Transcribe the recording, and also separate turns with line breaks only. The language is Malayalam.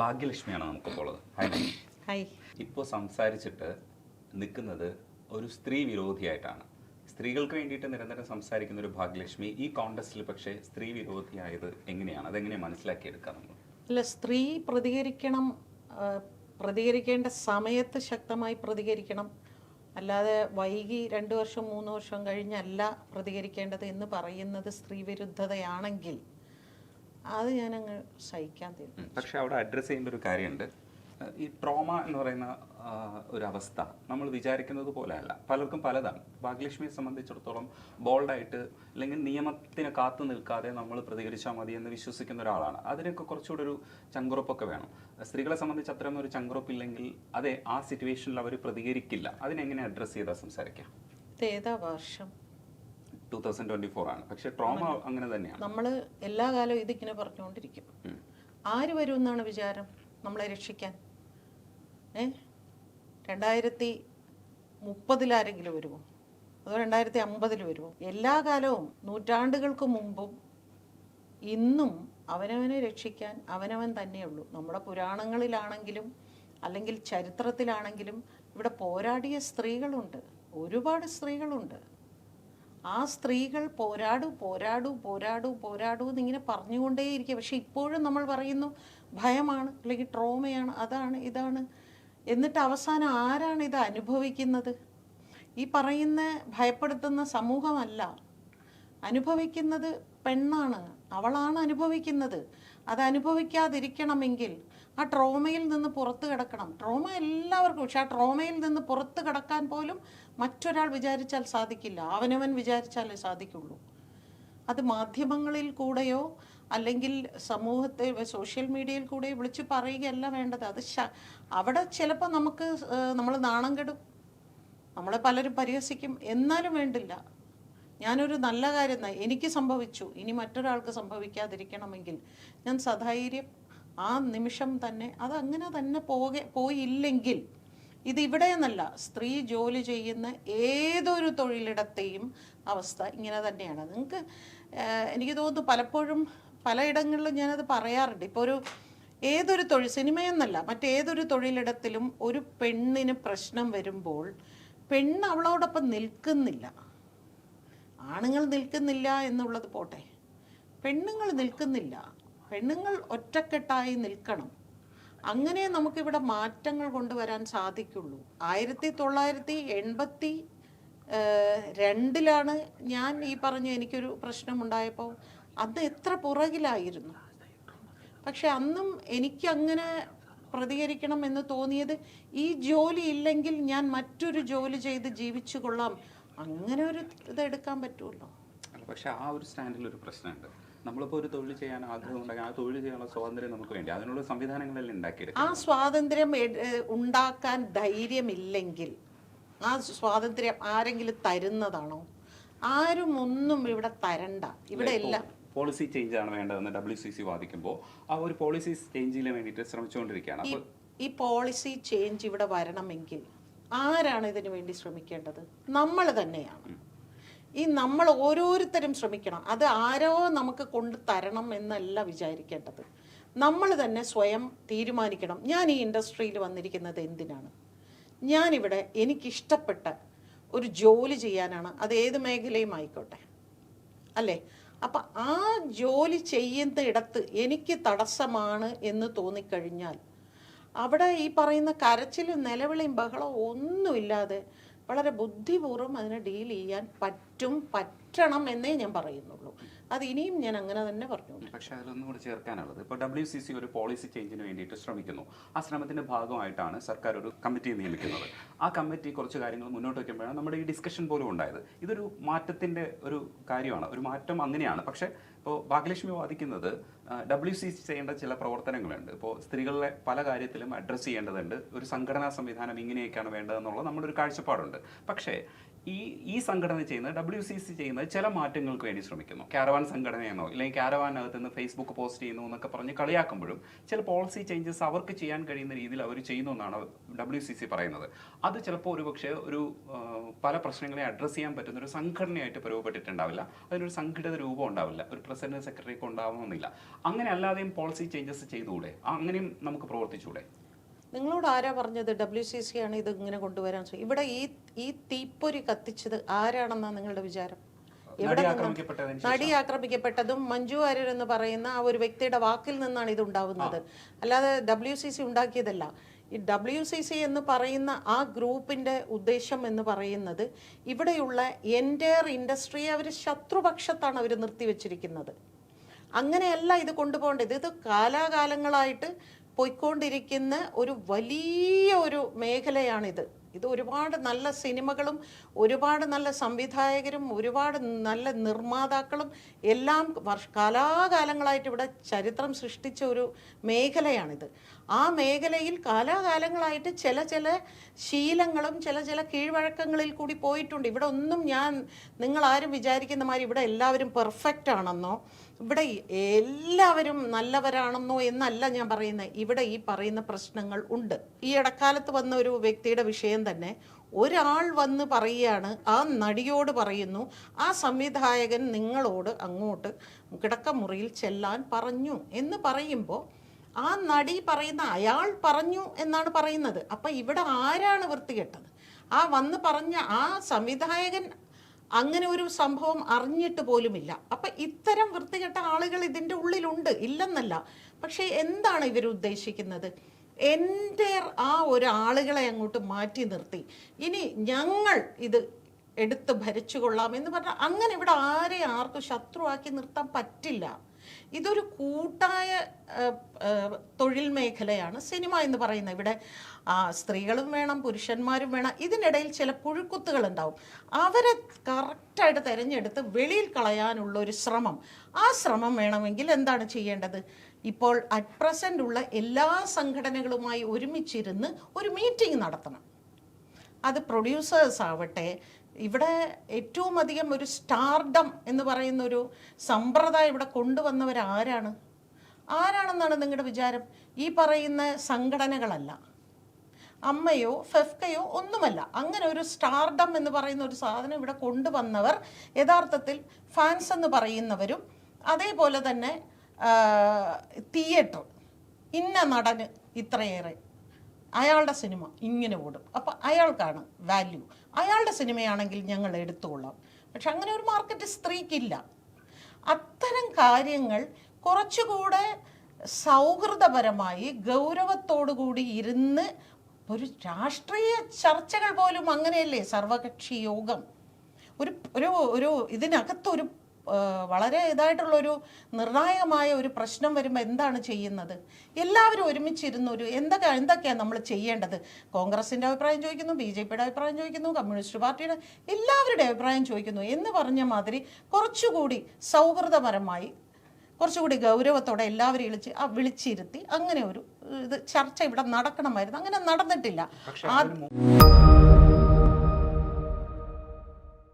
ഭാഗ്യലക്ഷ്മിയാണ് നമുക്കിപ്പോൾ ഉള്ളത്. ഹായ് ഇപ്പോൾ സംസാരിച്ചിട്ട് നിൽക്കുന്നത് ഒരു സ്ത്രീ വിരോധിയായിട്ടാണ്. സ്ത്രീകൾക്ക് വേണ്ടിയിട്ട് നിരന്തരം സംസാരിക്കുന്ന ഒരു ഭാഗ്യലക്ഷ്മി ഈ കോണ്ടസ്റ്റിൽ പക്ഷേ സ്ത്രീ വിരോധിയായത് എങ്ങനെയാണ്? അതെങ്ങനെ മനസ്സിലാക്കിയെടുക്കുക നമ്മൾ?
അല്ല സ്ത്രീ പ്രതികരിക്കണം പ്രതികരിക്കേണ്ട സമയത്ത് ശക്തമായി പ്രതികരിക്കണം. അല്ലാതെ വൈകി രണ്ട് വർഷം മൂന്ന് വർഷം കഴിഞ്ഞല്ല പ്രതികരിക്കേണ്ടത് എന്ന് പറയുന്നത് സ്ത്രീ വിരുദ്ധതയാണെങ്കിൽ അത് ഞാനങ്ങ് സഹിക്കാൻ
തീരും. പക്ഷെ അവിടെ അഡ്രസ്സ് ചെയ്യേണ്ട ഒരു കാര്യമുണ്ട്. ഈ ട്രോമ എന്ന് പറയുന്ന ഒരു അവസ്ഥ നമ്മൾ വിചാരിക്കുന്നത് പോലെ അല്ല പലർക്കും പലതാണ്. ഭാഗ്യലക്ഷ്മിയെ സംബന്ധിച്ചിടത്തോളം ബോൾഡായിട്ട് അല്ലെങ്കിൽ നിയമത്തിന് കാത്തു നിൽക്കാതെ നമ്മൾ പ്രതികരിച്ചാൽ മതി എന്ന് വിശ്വസിക്കുന്ന ഒരാളാണ്. അതിനൊക്കെ കുറച്ചുകൂടെ ഒരു ചങ്കുറപ്പൊക്കെ വേണം. സ്ത്രീകളെ സംബന്ധിച്ച് അത്തരം ഒരു ചങ്കുറപ്പില്ലെങ്കിൽ അതെ ആ സിറ്റുവേഷനിൽ അവർ പ്രതികരിക്കില്ല. അതിനെങ്ങനെ അഡ്രസ്സ് ചെയ്താൽ സംസാരിക്കാം?
ഏതാ വർഷം?
ടൂ തൗസൻഡ് ട്വന്റി ഫോർ ആണ്. പക്ഷെ ട്രോമ അങ്ങനെ തന്നെയാണ്.
നമ്മൾ എല്ലാ കാലവും ഇതിങ്ങനെ പറഞ്ഞുകൊണ്ടിരിക്കും. ആര് വരും എന്നാണ് വിചാരം നമ്മളെ രക്ഷിക്കാൻ? ഏ? രണ്ടായിരത്തി മുപ്പതിലാരെങ്കിലും വരുമോ അതോ രണ്ടായിരത്തി അമ്പതിൽ വരുമോ എല്ലാ കാലവും നൂറ്റാണ്ടുകൾക്ക് മുമ്പും ഇന്നും അവനവനെ രക്ഷിക്കാൻ അവനവൻ തന്നെയുള്ളൂ നമ്മുടെ പുരാണങ്ങളിലാണെങ്കിലും അല്ലെങ്കിൽ ചരിത്രത്തിലാണെങ്കിലും ഇവിടെ പോരാടിയ സ്ത്രീകളുണ്ട്. ഒരുപാട് സ്ത്രീകളുണ്ട്. ആ സ്ത്രീകൾ പോരാടു പോരാടു പോരാടു പോരാടു എന്നിങ്ങനെ പറഞ്ഞുകൊണ്ടേയിരിക്കുക. പക്ഷെ ഇപ്പോഴും നമ്മൾ പറയുന്നു ഭയമാണ് അല്ലെങ്കിൽ ട്രോമയാണ് അതാണ് ഇതാണ്. എന്നിട്ട് അവസാനം ആരാണ് ഇത് അനുഭവിക്കുന്നത്? ഈ പറയുന്ന ഭയപ്പെടുത്തുന്ന സമൂഹമല്ല. അനുഭവിക്കുന്നത് പെണ്ണാണ്. അവളാണ് അനുഭവിക്കുന്നത്. അത് അനുഭവിക്കാതിരിക്കണമെങ്കിൽ ആ ട്രോമയിൽ നിന്ന് പുറത്ത് കിടക്കണം. ട്രോമ എല്ലാവർക്കും പക്ഷെ ആ ട്രോമയിൽ നിന്ന് പുറത്ത് കിടക്കാൻ പോലും മറ്റൊരാൾ വിചാരിച്ചാൽ സാധിക്കില്ല. അവനവൻ വിചാരിച്ചാലേ സാധിക്കുള്ളൂ. അത് മാധ്യമങ്ങളിൽ കൂടെയോ അല്ലെങ്കിൽ സമൂഹത്തെ സോഷ്യൽ മീഡിയയിൽ കൂടെ വിളിച്ച് പറയുകയല്ല വേണ്ടത്. അത് അവിടെ ചിലപ്പോൾ നമുക്ക് നമ്മൾ നാണം കെടും. നമ്മളെ പലരും പരിഹസിക്കും. എന്നാലും വേണ്ടില്ല. ഞാനൊരു നല്ല കാര്യം എനിക്ക് സംഭവിച്ചു. ഇനി മറ്റൊരാൾക്ക് സംഭവിക്കാതിരിക്കണമെങ്കിൽ ഞാൻ സധൈര്യം ആ നിമിഷം തന്നെ അത് അങ്ങനെ തന്നെ പോകെ പോയില്ലെങ്കിൽ ഇത് ഇവിടെയെന്നല്ല സ്ത്രീ ജോലി ചെയ്യുന്ന ഏതൊരു തൊഴിലിടത്തെയും അവസ്ഥ ഇങ്ങനെ തന്നെയാണ്. നിങ്ങൾക്ക് എനിക്ക് തോന്നുന്നു പലപ്പോഴും പലയിടങ്ങളിലും ഞാനത് പറയാറുണ്ട്. ഇപ്പോൾ ഒരു ഏതൊരു തൊഴിൽ സിനിമയെന്നല്ല മറ്റേതൊരു തൊഴിലിടത്തിലും ഒരു പെണ്ണിന് പ്രശ്നം വരുമ്പോൾ പെണ്ണ് അവളോടൊപ്പം നിൽക്കുന്നില്ല. ആണുങ്ങൾ നിൽക്കുന്നില്ല എന്നുള്ളത് പോട്ടെ. പെണ്ണുങ്ങൾ നിൽക്കുന്നില്ല. പെണ്ണുങ്ങൾ ഒറ്റക്കെട്ടായി നിൽക്കണം. അങ്ങനെ നമുക്കിവിടെ മാറ്റങ്ങൾ കൊണ്ടുവരാൻ സാധിക്കുള്ളൂ. ആയിരത്തി തൊള്ളായിരത്തി എൺപത്തി രണ്ടിലാണ് ഞാൻ ഈ പറഞ്ഞ എനിക്കൊരു പ്രശ്നമുണ്ടായപ്പോൾ. അന്ന് എത്ര പുറകിലായിരുന്നു. പക്ഷെ അന്നും എനിക്കങ്ങനെ പ്രതികരിക്കണം എന്ന് തോന്നിയത് ഈ ജോലി ഇല്ലെങ്കിൽ ഞാൻ മറ്റൊരു ജോലി ചെയ്ത് ജീവിച്ചു കൊള്ളാം അങ്ങനെ ഒരു ഇത് എടുക്കാൻ പറ്റുമല്ലോ.
പക്ഷെ ആ ഒരു സ്റ്റാൻഡിൽ ഒരു പ്രശ്നമുണ്ട്. നമ്മളിപ്പോൾ ഒരു തൊഴിൽ ചെയ്യാൻ ആഗ്രഹം ഉണ്ടെങ്കിൽ ആ തൊഴിൽ ചെയ്യാനുള്ള സ്വാതന്ത്ര്യം നമുക്ക് വേണ്ടി അതിനുള്ള സംവിധാനങ്ങളെല്ലാം ഉണ്ടാക്കിയെടുക്കും
ആ സ്വാതന്ത്ര്യം ഉണ്ടാക്കാൻ ധൈര്യമില്ലെങ്കിൽ ആ സ്വാതന്ത്ര്യം ആരെങ്കിലും തരുന്നതാണോ? ആരും ഒന്നും ഇവിടെ തരണ്ട. ഇവിടെ എല്ലാം
പോളിസി ചേഞ്ച് ആണ് വേണ്ടതെന്ന് ഡബ്ല്യു സി സി വാദിക്കുമ്പോൾ ആ ഒരു പോളിസി ചേഞ്ചിന് വേണ്ടിയിട്ട് ശ്രമിച്ചുകൊണ്ടിരിക്കുകയാണ്.
ഈ പോളിസി ചേഞ്ച് ഇവിടെ വരണമെങ്കിൽ ആരാണ് ഇതിനു വേണ്ടി ശ്രമിക്കേണ്ടത്? നമ്മൾ തന്നെയാണ്. ഈ നമ്മൾ ഓരോരുത്തരും ശ്രമിക്കണം. അത് ആരോ നമുക്ക് കൊണ്ട് തരണം എന്നല്ല വിചാരിക്കേണ്ടത്. നമ്മൾ തന്നെ സ്വയം തീരുമാനിക്കണം. ഞാൻ ഈ ഇൻഡസ്ട്രിയിൽ വന്നിരിക്കുന്നത് എന്തിനാണ്? ഞാനിവിടെ എനിക്കിഷ്ടപ്പെട്ട ഒരു ജോലി ചെയ്യാനാണ്. അത് ഏത് മേഖലയും ആയിക്കോട്ടെ. അല്ലേ? അപ്പം ആ ജോലി ചെയ്യുന്ന ഇടത്ത് എനിക്ക് തടസ്സമാണ് എന്ന് തോന്നിക്കഴിഞ്ഞാൽ അവിടെ ഈ പറയുന്ന കരച്ചിലും നിലവിളിയും ബഹളവും ഒന്നുമില്ലാതെ വളരെ ബുദ്ധിപൂർവം അതിനെ ഡീൽ ചെയ്യാൻ പറ്റും പറ്റണം എന്നേ ഞാൻ പറയുന്നുള്ളൂ. അത് ഇനിയും ഞാൻ അങ്ങനെ തന്നെ പറഞ്ഞു
പക്ഷേ അതിലൊന്നും കൂടി ചേർക്കാനുള്ളത്. ഇപ്പോൾ ഡബ്ല്യു സി സി ഒരു പോളിസി ചേഞ്ചിന് വേണ്ടിയിട്ട് ശ്രമിക്കുന്നു. ആ ശ്രമത്തിന്റെ ഭാഗമായിട്ടാണ് സർക്കാർ ഒരു കമ്മിറ്റി നിയമിക്കുന്നത്. ആ കമ്മിറ്റി കുറച്ച് കാര്യങ്ങൾ മുന്നോട്ട് വയ്ക്കുമ്പോഴാണ് നമ്മുടെ ഈ ഡിസ്കഷൻ പോലും ഉണ്ടായത്. ഇതൊരു മാറ്റത്തിന്റെ ഒരു കാര്യമാണ്. ഒരു മാറ്റം അങ്ങനെയാണ്. പക്ഷേ ഇപ്പോൾ ഭാഗ്യലക്ഷ്മി വാദിക്കുന്നത് ഡബ്ല്യു സി ചെയ്യേണ്ട ചില പ്രവർത്തനങ്ങളുണ്ട്. ഇപ്പോൾ സ്ത്രീകളെ പല കാര്യത്തിലും അഡ്രസ്സ് ചെയ്യേണ്ടതുണ്ട്. ഒരു സംഘടനാ സംവിധാനം ഇങ്ങനെയൊക്കെയാണ് വേണ്ടതെന്നുള്ള നമ്മുടെ ഒരു കാഴ്ചപ്പാടുണ്ട്. പക്ഷേ ഈ ഈ സംഘടന ചെയ്യുന്നത് ഡബ്ല്യു സി സി ചെയ്യുന്നത് ചില മാറ്റങ്ങൾക്ക് വേണ്ടി ശ്രമിക്കുന്നു. കാരവാൻ സംഘടനയെന്നോ അല്ലെങ്കിൽ കാരവാനകത്ത് നിന്ന് ഫേസ്ബുക്ക് പോസ്റ്റ് ചെയ്യുന്നു എന്നൊക്കെ പറഞ്ഞ് കളിയാക്കുമ്പോഴും ചില പോളിസി ചേഞ്ചസ് അവർക്ക് ചെയ്യാൻ കഴിയുന്ന രീതിയിൽ അവർ ചെയ്യുന്നു എന്നാണ് ഡബ്ല്യു സി സി പറയുന്നത്. അത് ചിലപ്പോൾ ഒരുപക്ഷെ ഒരു പല പ്രശ്നങ്ങളെ അഡ്രസ്സ് ചെയ്യാൻ പറ്റുന്ന ഒരു സംഘടനയായിട്ട് രൂപപ്പെട്ടിട്ടുണ്ടാവില്ല അതിനൊരു സംഘടിത രൂപം ഉണ്ടാവില്ല. ഒരു പ്രസിഡന്റ് സെക്രട്ടറിക്ക് ഉണ്ടാവണമെന്നില്ല. അങ്ങനെ അല്ലാതെയും പോളിസി ചേഞ്ചസ് ചെയ്തുകൂടെ? അങ്ങനെയും നമുക്ക് പ്രവർത്തിച്ചുകൂടെ?
നിങ്ങളോട് ആരാ പറഞ്ഞത്? ഡബ്ല്യു സി സി ആണ് ഇത് ഇങ്ങനെ കൊണ്ടുവരാൻ ഇവിടെ ഈ ഈ തീപ്പൊരി കത്തിച്ചത് ആരാണെന്നാണ് നിങ്ങളുടെ വിചാരം? എവിടെ
നടി
ആക്രമിക്കപ്പെട്ടതും മഞ്ജു വാര്യർ എന്ന് പറയുന്ന ആ ഒരു വ്യക്തിയുടെ വാക്കിൽ നിന്നാണ് ഇത് ഉണ്ടാവുന്നത്. അല്ലാതെ ഡബ്ല്യു സി സി ഉണ്ടാക്കിയതല്ല. ഈ ഡബ്ല്യു സി സി എന്ന് പറയുന്ന ആ ഗ്രൂപ്പിന്റെ ഉദ്ദേശം എന്ന് പറയുന്നത് ഇവിടെയുള്ള എന്റയർ ഇൻഡസ്ട്രിയെ അവർ ശത്രുപക്ഷത്താണ് അവർ നിർത്തിവെച്ചിരിക്കുന്നത്. അങ്ങനെയല്ല ഇത് കൊണ്ടുപോകേണ്ടത്. ഇത് കാലാകാലങ്ങളായിട്ട് പോയിക്കൊണ്ടിരിക്കുന്ന ഒരു വലിയ ഒരു മേഖലയാണിത്. ഇത് ഒരുപാട് നല്ല സിനിമകളും ഒരുപാട് നല്ല സംവിധായകരും ഒരുപാട് നല്ല നിർമ്മാതാക്കളും എല്ലാം വർഷ കാലാകാലങ്ങളായിട്ട് ഇവിടെ ചരിത്രം സൃഷ്ടിച്ച ഒരു മേഖലയാണിത്. ആ മേഖലയിൽ കാലാകാലങ്ങളായിട്ട് ചില ചില ശീലങ്ങളും ചില ചില കീഴ്വഴക്കങ്ങളിൽ കൂടി പോയിട്ടുണ്ട്. ഇവിടെ ഒന്നും ഞാൻ നിങ്ങൾ ആരും വിചാരിക്കുന്ന മാതിരി ഇവിടെ എല്ലാവരും പെർഫെക്റ്റ് ആണെന്നോ ഇവിടെ എല്ലാവരും നല്ലവരാണെന്നോ എന്നല്ല ഞാൻ പറയുന്നത് ഇവിടെ ഈ പറയുന്ന പ്രശ്നങ്ങൾ ഉണ്ട്. ഈ ഇടക്കാലത്ത് വന്ന ഒരു വ്യക്തിയുടെ വിഷയം തന്നെ ഒരാൾ വന്ന് പറയുകയാണ് ആ നടിയോട് പറയുന്നു ആ സംവിധായകൻ നിങ്ങളോട് അങ്ങോട്ട് കിടക്കമുറിയിൽ ചെല്ലാൻ പറഞ്ഞു എന്ന് പറയുമ്പോൾ ആ നടി പറയുന്ന അയാൾ പറഞ്ഞു എന്നാണ് പറയുന്നത്. അപ്പം ഇവിടെ ആരാണ് വൃത്തികെട്ടത്? ആ വന്ന് പറഞ്ഞ ആ സംവിധായകൻ അങ്ങനെ ഒരു സംഭവം അറിഞ്ഞിട്ട് പോലുമില്ല. അപ്പം ഇത്തരം വൃത്തികെട്ട ആളുകൾ ഇതിന്റെ ഉള്ളിലുണ്ട്. ഇല്ലെന്നല്ല. പക്ഷേ എന്താണ് ഇവർ ഉദ്ദേശിക്കുന്നത്? എന്റെ ആ ഒരു ആളുകളെ അങ്ങോട്ട് മാറ്റി നിർത്തി. ഇനി ഞങ്ങൾ ഇത് എടുത്ത് ഭരിച്ചുകൊള്ളാം എന്ന് പറഞ്ഞാൽ അങ്ങനെ ഇവിടെ ആരെ ആർക്കും ശത്രുവാക്കി നിർത്താൻ പറ്റില്ല. ഇതൊരു കൂട്ടായ തൊഴിൽ മേഖലയാണ് സിനിമ എന്ന് പറയുന്നത്. ഇവിടെ സ്ത്രീകളും വേണം പുരുഷന്മാരും വേണം. ഇതിനിടയിൽ ചില പുഴുക്കുത്തുകൾ ഉണ്ടാവും അവരെ കറക്റ്റായിട്ട് തിരഞ്ഞെടുത്ത് വെളിയിൽ കളയാനുള്ള ഒരു ശ്രമം. ആ ശ്രമം വേണമെങ്കിൽ എന്താണ് ചെയ്യേണ്ടത്? ഇപ്പോൾ അറ്റ് പ്രസന്റ് ഉള്ള എല്ലാ സംഘടനകളുമായി ഒരുമിച്ചിരുന്ന് ഒരു മീറ്റിംഗ് നടത്തണം. അത് പ്രൊഡ്യൂസേഴ്സ് ആവട്ടെ ഇവിടെ ഏറ്റവും അധികം ഒരു സ്റ്റാർഡം എന്ന് പറയുന്ന ഒരു സമ്പ്രദായം ഇവിടെ കൊണ്ടുവന്നവർ ആരാണ് ആരാണെന്നാണ് നിങ്ങളുടെ വിചാരം? ഈ പറയുന്ന സംഘടനകളല്ല. അമ്മയോ ഫെഫ്കയോ ഒന്നുമല്ല. അങ്ങനെ ഒരു സ്റ്റാർഡം എന്ന് പറയുന്ന ഒരു സാധനം ഇവിടെ കൊണ്ടുവന്നവർ യഥാർത്ഥത്തിൽ ഫാൻസ് എന്ന് പറയുന്നവരും അതേപോലെ തന്നെ തിയേറ്റർ ഇന്ന നടന് ഇത്രയേറെ. അയാളുടെ സിനിമ ഇങ്ങനെ ഓടും. അപ്പോൾ അയാൾക്കാണ് വാല്യൂ അയാളുടെ സിനിമയാണെങ്കിൽ ഞങ്ങൾ എടുത്തുകൊള്ളാം പക്ഷെ അങ്ങനെ ഒരു മാർക്കറ്റ് സ്ത്രീക്കില്ല. അത്തരം കാര്യങ്ങൾ കുറച്ചുകൂടെ സൗഹൃദപരമായി ഗൗരവത്തോടു കൂടി ഇരുന്ന് ഒരു രാഷ്ട്രീയ ചർച്ചകൾ പോലും അങ്ങനെയല്ലേ സർവകക്ഷി യോഗം? ഒരു ഒരു ഒരു ഇതിനകത്തൊരു വളരെ ഇതായിട്ടുള്ളൊരു നിർണായകമായ ഒരു പ്രശ്നം വരുമ്പോൾ എന്താണ് ചെയ്യുന്നത്? എല്ലാവരും ഒരുമിച്ചിരുന്ന് ഒരു എന്തൊക്കെ എന്തൊക്കെയാണ് നമ്മൾ ചെയ്യേണ്ടത്? കോൺഗ്രസിന്റെ അഭിപ്രായം ചോദിക്കുന്നു ബി ജെ പിയുടെ അഭിപ്രായം ചോദിക്കുന്നു കമ്മ്യൂണിസ്റ്റ് പാർട്ടിയുടെ എല്ലാവരുടെ അഭിപ്രായം ചോദിക്കുന്നു എന്ന് പറഞ്ഞ മാതിരി കുറച്ചുകൂടി സൗഹൃദപരമായി കുറച്ചുകൂടി ഗൗരവത്തോടെ എല്ലാവരെയും വിളിച്ച് ആ വിളിച്ചിരുത്തി അങ്ങനെ ഒരു ഇത് ചർച്ച ഇവിടെ നടക്കണമായിരുന്നു. അങ്ങനെ നടന്നിട്ടില്ല.
ആദ്യം
ആ